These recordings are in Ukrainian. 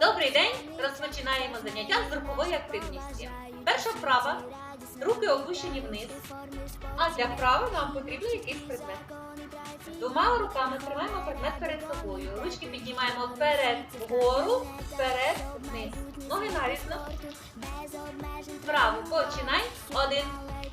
Добрий день! Розпочинаємо заняття з рухової активності. Перша вправа. Руки опущені вниз. А для вправи нам потрібен якийсь предмет. Двома руками тримаємо предмет перед собою. Ручки піднімаємо вперед, вгору, вперед, вниз. Ноги нарізно. Вправо. Починай. Один,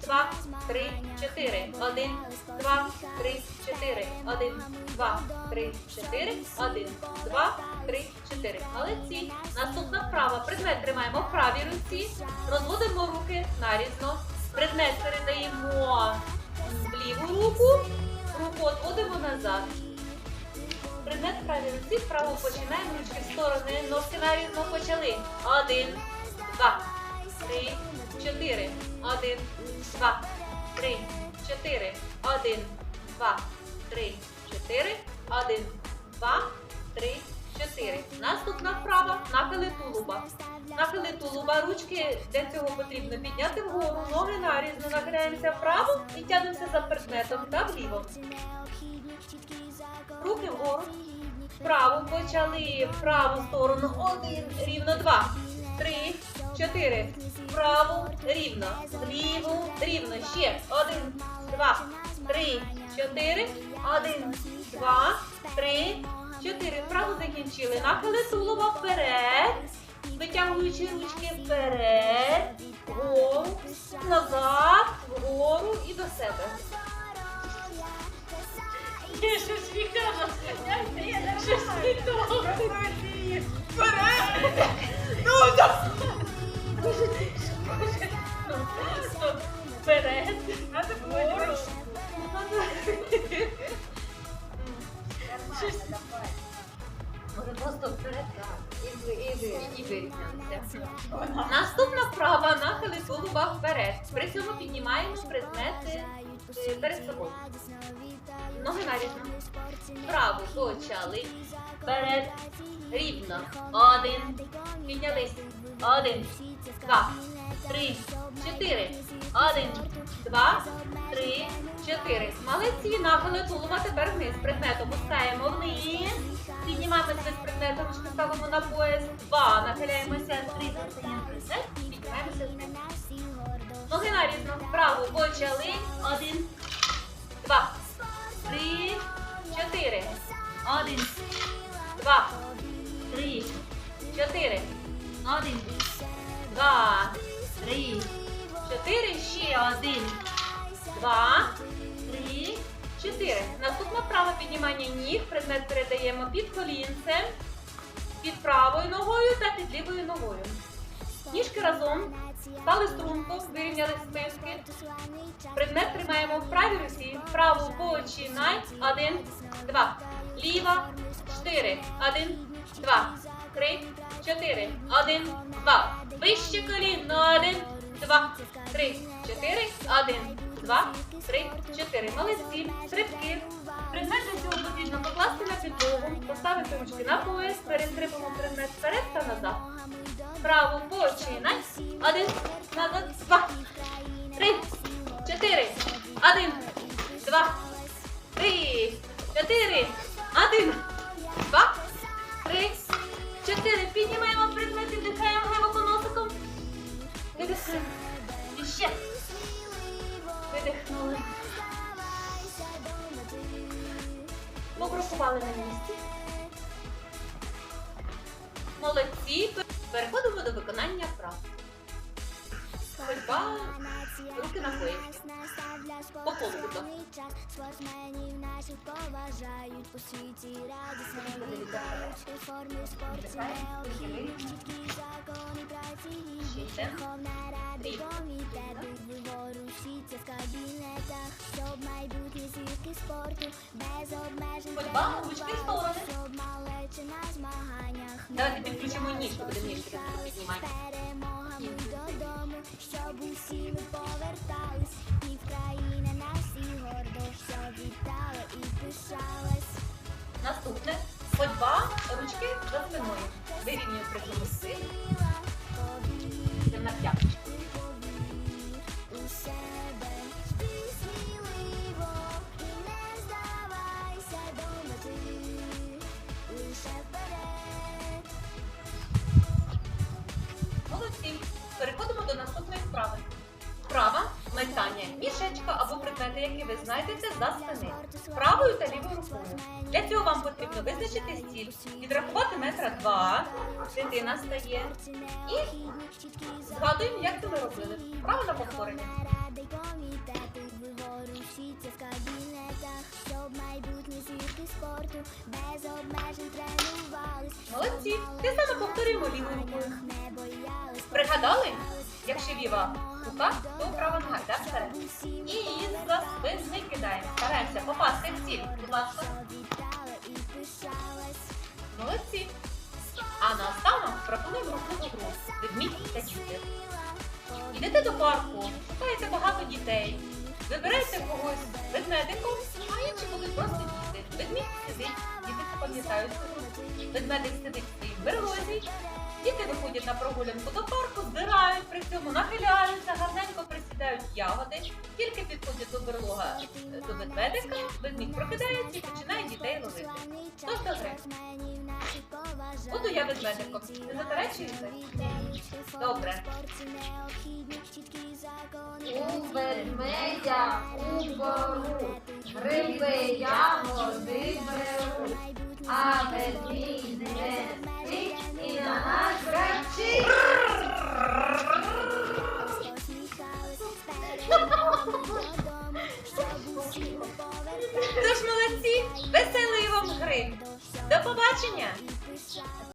два, три, чотири. Один, два, три, чотири. Один, два, три, чотири. Один, два, три, чотири. Молодці. Наступна вправа. Предмет тримаємо в правій руці. Розводимо руки нарізно. Предмет передаємо в ліву руку. Руку відводимо назад. Предмет в правій руці. Вправо починаємо. Ручки в сторони. Ножки нарізно почали. Один, два, три, чотири. Один, два, три, чотири. Один, два, три, чотири. Один, два, три, чотири. Наступна вправа. Нахили тулуба. Нахили тулуба. Ручки для цього потрібно підняти вгору. Ноги нарізно. Нахиляємося вправо і тягнемося за предметом та вліво. Руки вгору. Вправо почали. В праву сторону. Один. Рівно два. Три. Чотири. Вправо. Рівно. Вліву. Рівно. Ще. Один. Два. Три. Чотири. Один. Два. Три. Чотири. Вправо закінчили. Нахили тулова вперед. Витягуючи ручки вперед. Вгору. Назад. Вгору і до себе. Є щось вікно, Щось не то. Вперед! Ну, Вперед. Надо було Щось. Наступна вправа нахили тулуба вперед. При цьому піднімаємо предмети е, перед собою. Ноги нарізно. Вправо почали. Вперед. Рівно. Один. Піднялись. Один. Два. Три. Чотири. Один. Два. Три. Чотири. Молодці. Нахили тулуба тепер вниз. Предмет опускаємо вниз. Піднімаємося з предметом, ставимо на пояс. Два. Нахиляємося. Три. Предмет. Піднімаємося вниз. Ноги нарізно. Вправо почали. Один. Два. Три. Чотири. Один. Два. Три. Чотири. Один. Два. Три. Чотири. Ще один. Два. Три. Чотири. Наступна вправа піднімання ніг. Предмет передаємо під колінцем, під правою ногою та під лівою ногою. Ніжки разом. Стали струнко, вирівняли спинки. Предмет тримаємо в правій руці. Праву починай. Один, два. Ліва. Чотири. Один, два. Три. Чотири. Один, два. Вище коліно. Один, два. Три. Чотири. Один, два. Три. Чотири. Молодці. Стрибки. Предмет цього потрібно покласти на підлогу, поставити ручки на пояс, перестрибуємо предмет вперед та назад. Право починай. Покрокували на місці. Молодці. Переходимо до виконання вправ. Ходьба, руки на. По колу, будь ласка. Спортсменів наших поважають у світі радісно вітають у формі спорту необхідні чіткі закони праці. Верховна Рада комітету ворушиться в кабінетах, щоб майбутні зірки спорту без обмежень Ходьба, ручки сторони. щоб малечі на змаганнях Давайте підключимо ніжку, буде ніжки піднімати. Додому, щоб усі ми повертались, і країна на всі гордо, вітали і пишались. Наступне. Ходьба, ручки за спиною. Вирівнюємо при Переходимо до наступної справи. Права метання мішечка або предмети, які ви знайдете за спини. Правою та лівою рукою. Для цього вам потрібно визначити стіль, підрахувати метра два, дитина стає. І згадуємо, як це ми робили. Право на повторення. Молодці! Ти саме повторюємо лівою рукою. Пригадали? Якщо ліва рука, то права нога йде вперед. І за спини кидаємо. Стараємося попасти в ціль. Будь ласка. Молодці. А наостанок пропонуємо рухливу гру. Ведмідь та діти. Йдете до парку, шукаєте багато дітей. Вибираєте когось ведмедиком, а інші будуть просто діти. Ведмідь сидить, діти пам'ятають. Ведмедик сидить в своїй берлозі. Діти виходять на прогулянку до парку, збирають при цьому, нахиляються, гарненько присідають ягоди. Тільки підходять до берлога до ведмедика, ведмідь прокидається і починає дітей ловити. Тож до гри. Буду я ведмедиком. Не заперечуєте? Добре. У ведмедя у бору, гриби ягоди беру, а ведмідь